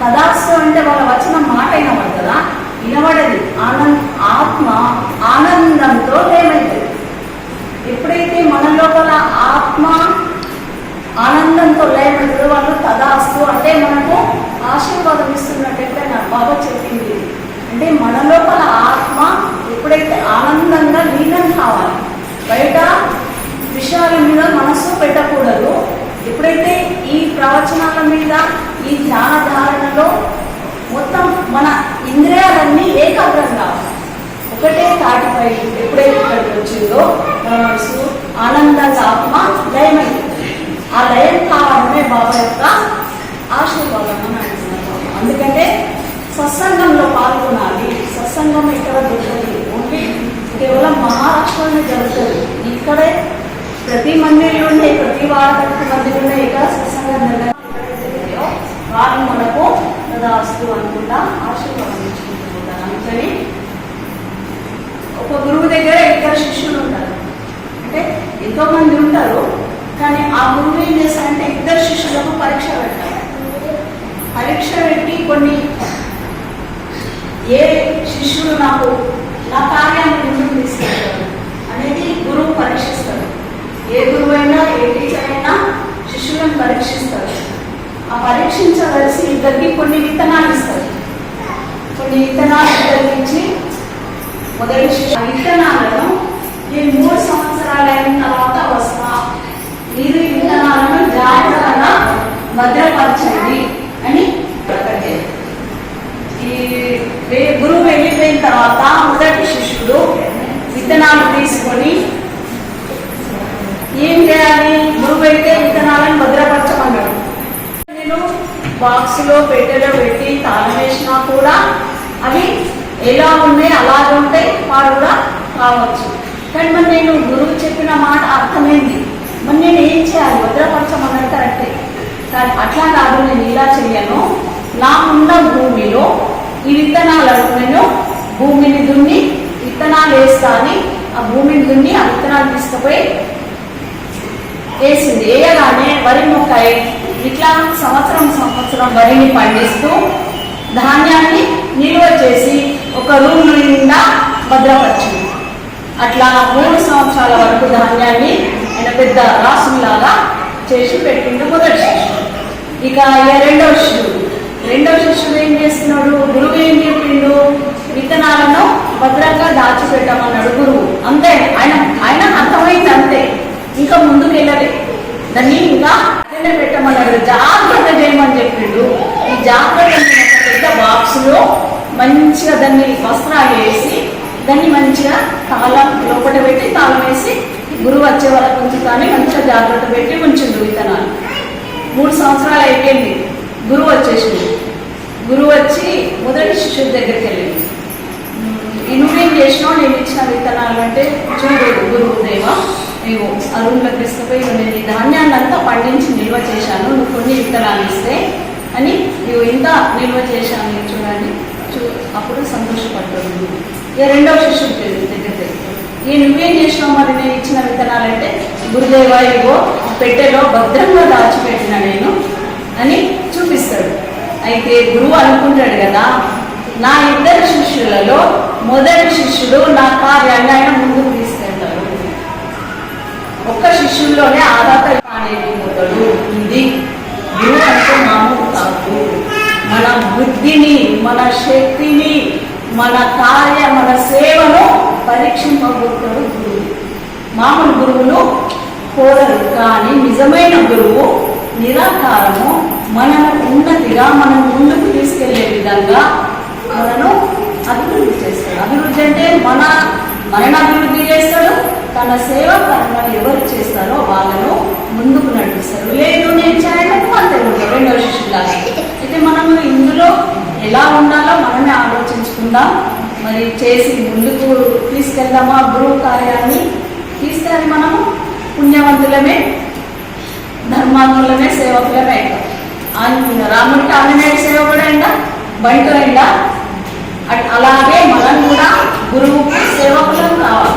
తదాస్తు అంటే వాళ్ళ వచ్చిన మాట వినబడుతుందా వినబడది. ఆనంద ఆత్మ ఆనందంతో ఏమైతుంది ఎప్పుడైతే మన లోపల ఆత్మ ఆనందంతో లేవైతుందో వాళ్ళు తదాస్తు అంటే మనకు ఆశీర్వాదం ఇస్తున్నట్టు ఎప్పుడైనా బాబా చెప్పింది అంటే మన లోపల ఆత్మ ఎప్పుడైతే ఆనందంగా లీనం కావాలి బయట విషయాల మీద మనసు పెట్టకూడదు ఎప్పుడైతే ఈ ప్రవచనాల మీద ఈ ధ్యాన ధారణలో మొత్తం మన ఇంద్రియాలన్నీ ఏకాగ్రం కావాలి ఒక్కటే తాటిపై ఎప్పుడైతే ఇక్కడికి వచ్చిందో మన మనసు ఆనందంగా ఆత్మ లయమైంది ఆ లయం కావాలనే బాబా యొక్క ఆశీర్వాదం అని అంటున్నారు అందుకంటే సత్సంగంలో పాల్గొనాలి సత్సంగం ఇక్కడ దొరకదు. ఓన్లీ కేవలం మహారాష్ట్రలోనే జరుగుతుంది. ఇక్కడే ప్రతి మందిరంలో ప్రతి వాడకట్టు మందిరం ఇక్కడ సత్సంగం జరగదు వారు మనకు తదాస్తు అనుకుంటా ఆశీర్వాదం ఇచ్చుకుంటున్నారు అందుకని ఒక గురువు దగ్గర ఇద్దరు శిష్యులు ఉంటారు. అంటే ఎంతో మంది ఉంటారు కానీ ఆ గురువు ఏం చేస్తారంటే ఇద్దరు శిష్యులకు పరీక్ష పెడతారు పరీక్ష పెట్టి కొన్ని ఏ శిష్యుడు నాకు నా కార్యాన్ని ముందుకు తీసుకెళ్తారు అనేది గురువు పరీక్షిస్తారు ఏ గురువు అయినా ఏ టీచర్ అయినా శిష్యులను పరీక్షిస్తారు ఆ పరీక్షించవలసి ఇద్దరికి కొన్ని విత్తనాలు ఇస్తారు కొన్ని విత్తనాలు మొదటి విత్తనాలను నేను మూడు సంవత్సరాలు అయిన తర్వాత వస్తా. మీరు ఈ విత్తనాలను జాగ్రత్తగా భద్రపరచండి అని ఈ గురువు వెళ్ళిపోయిన తర్వాత మొదటి శిష్యుడు విత్తనాలు తీసుకొని ఏం చేయాలి? గురువు అయితే విత్తనాలను భద్రపరచమన్నాడు. నేను బాక్స్లో పెట్టెలో పెట్టి తాళం వేసినా కూడా అవి ఎలా ఉన్నాయి అలాగే ఉంటాయి వారు కూడా కావచ్చు. కానీ మరి నేను గురువు చెప్పిన మాట అర్థమైంది. మరి నేను ఏం చేయాలి? భద్రపరచమన్నది కరెక్టే. కానీ అట్లా కాదు నేను ఇలా చెయ్యను. నా ఉన్న భూమిలో ఈ విత్తనాలను నేను భూమిని దున్ని విత్తనాలు వేస్తా అని ఆ భూమిని దున్ని ఆ విత్తనాలు తీసుకుపోయి వేసింది. వేయగానే వరి మొక్క ఇట్లా సంవత్సరం సంవత్సరం వరిని పండిస్తూ ధాన్యాన్ని నిల్వ చేసి ఒక రూమ్ నిండా భద్రపరిచింది. అట్లా మూడు సంవత్సరాల వరకు ధాన్యాన్ని ఆయన పెద్ద రాసులాగా చేసి పెట్టిండు మొదటి శిష్యుడు ఇక ఇక రెండవ శిష్యుడు. రెండవ శిష్యుడు ఏం చేస్తున్నాడు? గురువు ఏం చెప్పిండు? విత్తనాలను భద్రంగా దాచిపెట్టమన్నాడు గురువు. అంతే ఆయన ఆయన అర్థమైంది అంతే. ఇంకా ముందుకు వెళ్ళలే దాన్ని ఇంకా అక్కడనే పెట్టమన్నాడు జాగ్రత్త చేయమని చెప్పిండు. ఈ జాగ్రత్త ఒక పెద్ద బాక్స్లో మంచిగా దాన్ని వస్త్రాలు వేసి దాన్ని మంచిగా తాళం లోపల పెట్టి తాళం వేసి గురువు వచ్చే వాళ్ళకి ఉంచుతానే మంచిగా జాగ్రత్త పెట్టి ఉంచిండు విత్తనాలు. మూడు సంవత్సరాలు అయిపోయింది. గురువు వచ్చేసింది గురువు వచ్చి మొదటి శిష్యుడి దగ్గరికి వెళ్ళింది ఈ నువ్వేం చేసినావు? నేను ఇచ్చిన విత్తనాలు అంటే చూడలేదు గురువు దేవ నీవు అరుణ్లోకి తీసుకుపోయి నేను ఈ ధాన్యాన్ని అంతా పండించి నిల్వ చేశాను. నువ్వు కొన్ని విత్తనాలు ఇస్తే అని నువ్వు ఇంత నిల్వ చేశాను చూడండి. అప్పుడు సంతోషపడుతుంది. ఇక రెండవ శిష్యుడు దగ్గర ఈ నువ్వేం చేసినావు మరి? నేను ఇచ్చిన విత్తనాలంటే గురుదేవ ఇవో పెట్టెలో భద్రంగా దాచిపెట్టిన నేను అని చూపిస్తాడు. అయితే గురువు అనుకుంటాడు కదా నా ఇద్దరు శిష్యులలో మొదటి శిష్యుడు నా కార్యాన్ని ఆయన ముందుకు తీసుకెళ్తాడు. ఒక్క శిష్యుల్లోనే ఆధాత అనేది పోతాడు ఇది గురువు మన బుద్ధిని మన శక్తిని మన కార్య మన సేవను పరీక్షింపబోతాడు గురువు. మామూలు గురువులు కోరరు కానీ నిజమైన గురువు నిరాకారము మనను ఉన్నతిగా మనం ముందుకు తీసుకెళ్ళే విధంగా మనను అభివృద్ధి చేస్తాడు. అభివృద్ధి అంటే మన మనను అభివృద్ధి చేస్తాడు తన సేవ కర్మలు ఎవరు చేస్తారో వాళ్ళను ముందుకు నడిపిస్తారు. లేదు నేను చేయడం అంతే ఉంటాడు రెండవ శిష్యులాగా అయితే మనము ఇందులో ఎలా ఉండాలో మనమే ఆలోచించుకుందాం మరి చేసి ముందుకు తీసుకెళ్దామా గురువు కార్యాన్ని? తీసుకెళ్ళి మనము. పుణ్యవంతులమే ధర్మాత్ములమే సేవకులమే అవుతాం ఆయన రాముడికి ఆంజనేయుడు సేవ కూడా అయిందా? బయట అయిందా? అలాగే మనం కూడా గురువుకు సేవకులం కావాలి.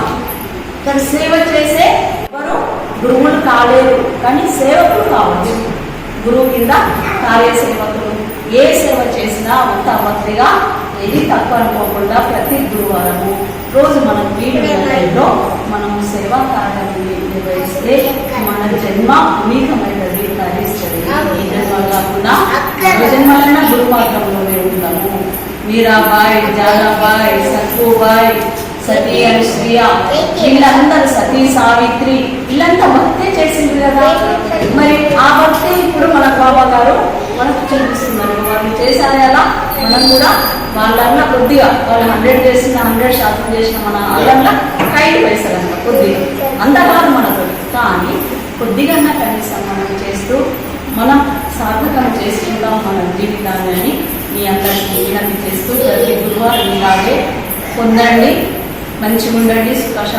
కానీ సేవ చేసే ఎవరు? గురువులు కాలేరు కానీ సేవకులు కావచ్చు. గురువు కింద కార్యసేవకులు. ఏ సేవ చేసినా ఉత్తమత్రిగా ఏది తక్కువ అనుకోకుండా ప్రతి గురువారము రోజు మనం వీడియో మనం సేవా కార్యం నిర్వహిస్తే మన జన్మ పునీతమైనది తరిస్తుంది. ఈ జన్మ కాకుండా మరో జన్మలైనా గురు మార్గంలోనే ఉంటాము మీరాబాయ్ జానాబాయ్ సక్కుబాయ్ సతీ అనుశ్రియ వీళ్ళందరూ సతీ సావిత్రి వీళ్ళంతా భక్తే చేసింది కదా. మరి ఆ భక్తి ఇప్పుడు మన బాబా గారు మనకు చూపిస్తున్నారు. వాళ్ళు చేశారు అలా మనం కూడా వాళ్ళన్నా కొద్దిగా వాళ్ళు హండ్రెడ్ చేసిన హండ్రెడ్ శాతం చేసిన మన వాళ్ళల్లో కైలు వేశారన్నమాట కొద్దిగా. అందగారు మనకు. కానీ కొద్దిగా కనీసం మనం చేస్తూ మనం సార్థకం చేసుకుందాం మన జీవితాన్ని అని మీ అందరికీ వినతి చేస్తూ ప్రతి గురువారం ఇలాగే పొందండి. మంచిగా ఉండండి సుఖ